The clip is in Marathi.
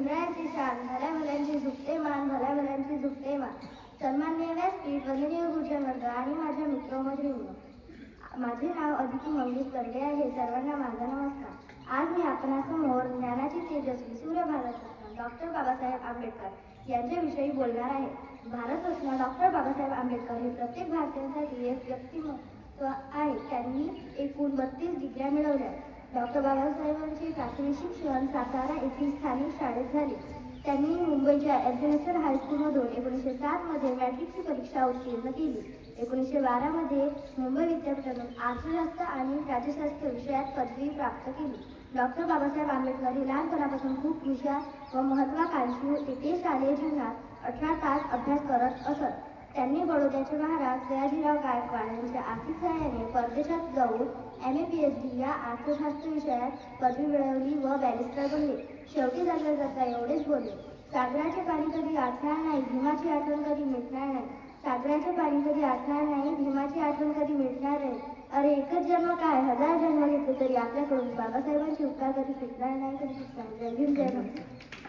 उन्हाळ्याची शान भल्या भल्यांची झुकते मान भल्या भल्यांची झुकते मान. सन्मान्य व्यासपीठ वंदनीय गुरुजनवर्ग आणि माझ्या मित्र मैत्रिणी माझे नाव अदिती मंगेश करडे आहे. सर्वांना माझा नमस्कार. आज मी आपणासमोर ज्ञानाची तेजस्वी सूर्य सूर्यभारत डॉक्टर बाबासाहेब आंबेडकर यांच्याविषयी बोलणार आहे. भारतरत्न डॉक्टर बाबासाहेब आंबेडकर हे प्रत्येक भारतीयांसाठी एक व्यक्तिमत्व आहे. त्यांनी एकूण बत्तीस डिग्र्या मिळवल्या डॉक्टर बाबासाहेबांचे प्राथमिक शिक्षण सातारा येथील स्थानिक शाळेत झाले. त्यांनी मुंबईच्या ॲग्नेश्वर हायस्कूलमधून एकोणीसशे सातमध्ये मॅट्रिकची परीक्षा उत्तीर्ण केली. एकोणीसशे बारामध्ये मुंबई विद्यापीठातून अर्थशास्त्र आणि राज्यशास्त्र विषयात पदवी प्राप्त केली. डॉक्टर बाबासाहेब आंबेडकर हे लहानपणापासून खूप हुशार व महत्वाकांक्षी होते. ते शालेय जीवनात अठरा तास अभ्यास करत त्यांनी बडोद्याचे महाराज सयाजीराव गायकवाड यांच्या आर्थिक सहाय्याने परदेशात जाऊन M A P H D या अर्थशास्त्र विषयात पदवी मिळवली व बॅरिस्टर बनले. शेवटी जाता जाता एवढेच बोलले. सागराचे पाणी कधी आठणार नाही भीमाची आठवण कधी मिटणार नाही. सागराचे पाणी कधी आठणार नाही भीमाची आठवण कधी मिटणार नाही. अरे एकच जन्म काय? हजार जन्म घेतले तरी आपल्याकडून बाबासाहेबांची उपकार कधी फिटणार नाही कधी फिटणार जय भीम जय